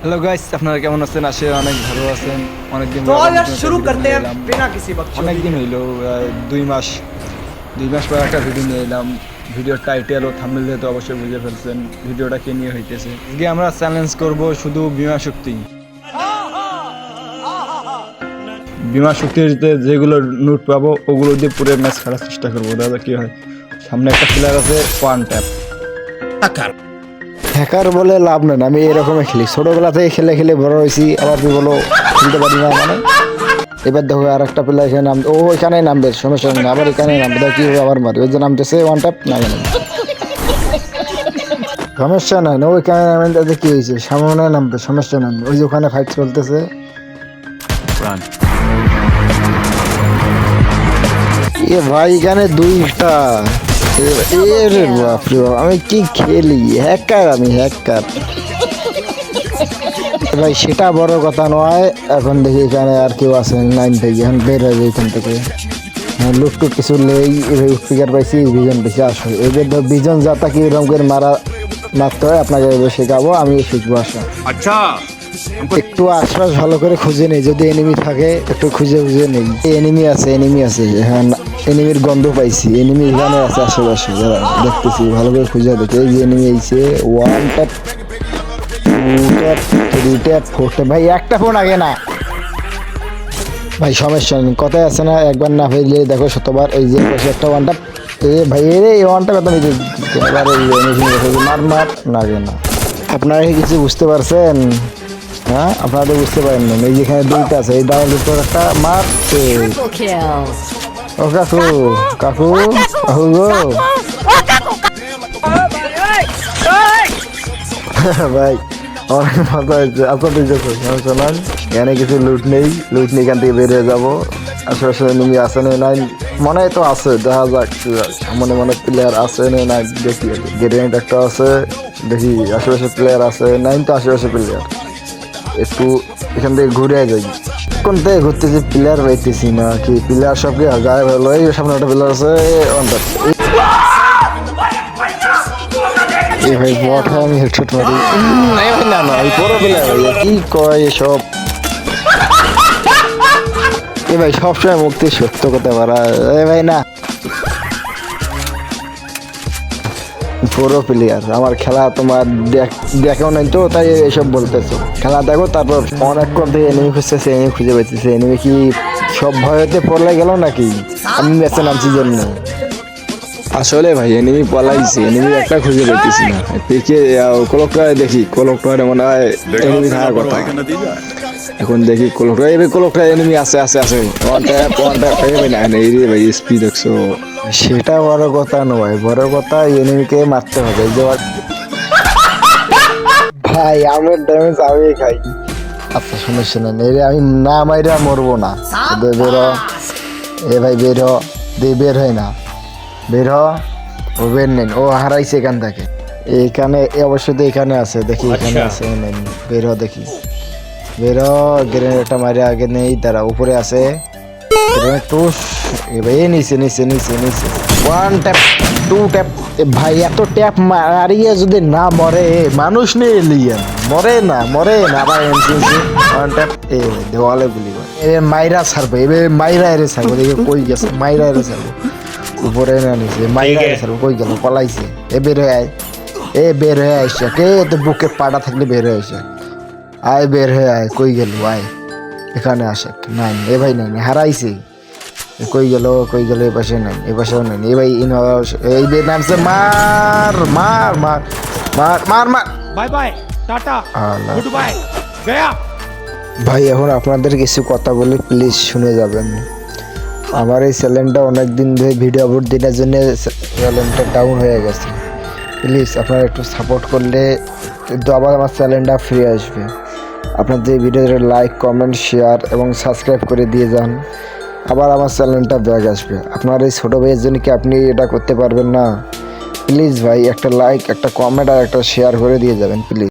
Hello guys আপনারা কেমন আছেন আসে অনেক ভালো আছেন অনেকদিন तो পর यार নতুন একটা शुरू video करते নিয়ে हैं এলাম। बिना किसी बख्शे অনেকদিন হইলো আহ, দুই মাস দুই মাস পর একটা ভিডিও নিয়ে এলাম ভিডিওর টাইটেল ও থাম্বনেল তো অবশ্যই বুঝে ফেলছেন ভিডিওটা কে নিয়ে হইতেছে আজকে আমরা চ্যালেঞ্জ করব শুধু বিমা শক্তি বিমা শক্তিতে যেগুলো নোট পাবো ওগুলো দিয়ে পুরো ম্যাচ খেলার চেষ্টা করবো দাদা কি হয় সামনে একটা প্লেয়ার আছে ওয়ান ট্যাপ হ্যাকার বলে লাভ নেই আমি এরকমই খেলি। ছোটবেলা থেকে খেলে খেলে বড় হয়েছি আবার কি বলো খেলতে পারি না মানে। এবার দেখো আর একটা প্লেয়ার এখানে নাম ও এখানে নামবে সমস্যা নেই আবার এখানে নামবে। দেখো কি আবার মারি। ওই যে নামতেছে ওয়ান ট্যাপ না কেন সমস্যা নাই না ওইখানে নামেন তাতে কি হয়েছে? সামনে নামবে সমস্যা নাই। ওই যে ওখানে ফাইট চলতেছে। এ ভাই এখানে দুইটা। আমি কি খেলি? হ্যাকার আমি হ্যাকার ভাই সেটা বড় কথা নয়। এখন দেখি এখানে আর কেউ আছে লাইন থেকে এখন বের হয়ে যায় এখান থেকে। হ্যাঁ লুকটু কিছু নেই এভাবে স্পিকার পাইছি বিজন বেশি আসো এদের ধর বিজন যা তাকে এরকম করে মারা মারতে হয় আপনাকে শেখাবো আমি শিখব আসো। আচ্ছা একটু আশপাশ ভালো করে খুঁজে নেই যদি এনিমি থাকে একটু খুঁজে খুঁজে নেই। এনিমি আছে এনিমি আছে হ্যাঁ এনিমির গন্ধ পাইছি, এনিমি এখানে আছে আশেপাশে, যারা দেখতেছি, ভালো করে খুঁজে দেখে। এই এনিমি আইছে one tap two tap three tap four tap ভাই, একটা ফোন আগে না। ভাই, সমস্যা নেই কথায় আছে না, একবার না ফেললে দেখো শতবার, এই যে একটা ওয়ান ট্যাপ এ ভাই এ এই ওয়ান ট্যাপ এত এই মার মার লাগে না। আপনারা কি কিছু বুঝতে পারছেন? হ্যাঁ আপনারা তো বুঝতে পারেন না এই যেখানে দুইটা আছে, এই ডাবল একটা মার এই। ও কাকু কাকু কাকু গো ভাই অনেক মজা হয়েছে আচ্ছা ঠিক আছে এখানে কিছু লুট নেই লুট নিয়ে এখান থেকে বেরিয়ে যাব। আশেপাশে আছে না নাই, মনে তো আছে, দেখা যাক মনে মনে প্লেয়ার আছে না নাই, দেখি গ্রেনেড একটা আছে, দেখি আশেপাশে প্লেয়ার আছে, নাই তো আশেপাশে প্লেয়ার একটু এখান থেকে ঘুরে যাই। কোন থেকে ঘুরতেছি প্লেয়ার পাইতেছি না, কি প্লেয়ার সব কি গায়ে ভালো এই সামনে একটা প্লেয়ার আছে অন্তর এই ভাই, বটে আমি হেডশট মারি। না না, এই বড় প্লেয়ার ভাই কি কয় সব এ ভাই, সবসময় মুক্তি সত্য কথা পারা এ ভাই, না। পুরো প্লেয়ার আমার খেলা তোমার দেখেও নাই তো, তাই এসব বলতেছো। খেলা দেখো, তারপর অনেক কর থেকে এনিমি খুঁজতেছে এনিমি খুঁজে পাইতেছে। এনিমি কি সব ভয়তে পড়লে গেল নাকি? আমি ম্যাচে নামছি জন্য। আসলে ভাই এনিমি পলাইছে এনিমি একটা খুঁজে পেতেছি না। পেকে কলকটা দেখি কলকটা মনে হয় এনিমি থাকার কথা। এখন দেখি কলকটা এবার কলকটা এনিমি আছে আছে আছে। ওয়ান ট্যাপ ওয়ান ট্যাপ এই না ভাই দেখছ সেটা বড় কথা নয় বড় কথা এনিমিকে মারতে হবে যে ভাই আমার ড্যামেজ আমি খাই। আচ্ছা সমস্যা নেই এই রে, আমি না মাইরা মরবো না। বের। এ ভাই বের হ। দে বের হয় না। বের হ। ও বের নেন। ও হারাইছে এখান থেকে। এখানে অবশ্যই তো এখানে আছে দেখি এখানে আছে নেন বের হ দেখি। বের গ্রেনেডটা মারে আগে নেই তারা উপরে আছে। ভাই, এত ট্যাপ মারিয়ে যদি না মরে, মানুষ নেই মরে না মরে না। আবার এমসিসি ওয়ান এ মাইরা ছাড়বে, এবে মাইরা এরে ছাড়বো, দেখে কই গেছে? মাইরা এরে ছাড়বো। উপরে না নিচে মাইরা এরে ছাড়বো, কই গেল? পলাইছে। এ বের হয়ে আয়। এ বের হয়ে আইসা, কে বুকে পাটা থাকলে বের হয়ে আইসা? আয়, বের হয়ে আয়, কই গেল? আয়। এখানে আসে। নাই এ ভাই নাই হারাইছে। কই গেল কই গেল এ পাশে নাই এ পাশেও নাই এ ভাই এই বে নামছে মার মার মার মার মার মার। Bye bye tata. Good bye. গয়া ভাই এখন আপনাদের কিছু কথা বলে প্লিজ শুনে যাবেন। আমার এই চ্যানেলটা অনেক দিন ধরে ভিডিও আপলোড দিনের জন্য চ্যানেলটা ডাউন হয়ে গেছে। প্লিজ আপনারা একটু সাপোর্ট করলে কিন্তু আবার আমার চ্যানেলটা ফ্রি আসবে। আপনাদের ভিডিওতে লাইক কমেন্ট শেয়ার এবং সাবস্ক্রাইব করে দিয়ে যান। আবার আমার চ্যানেলটা ব্যাগ আসবে। আপনার এই ছোটো ভাইয়ের জন্য কি আপনি এটা করতে পারবেন না? প্লিজ ভাই, একটা লাইক একটা কমেন্ট আর একটা শেয়ার করে দিয়ে যাবেন প্লিজ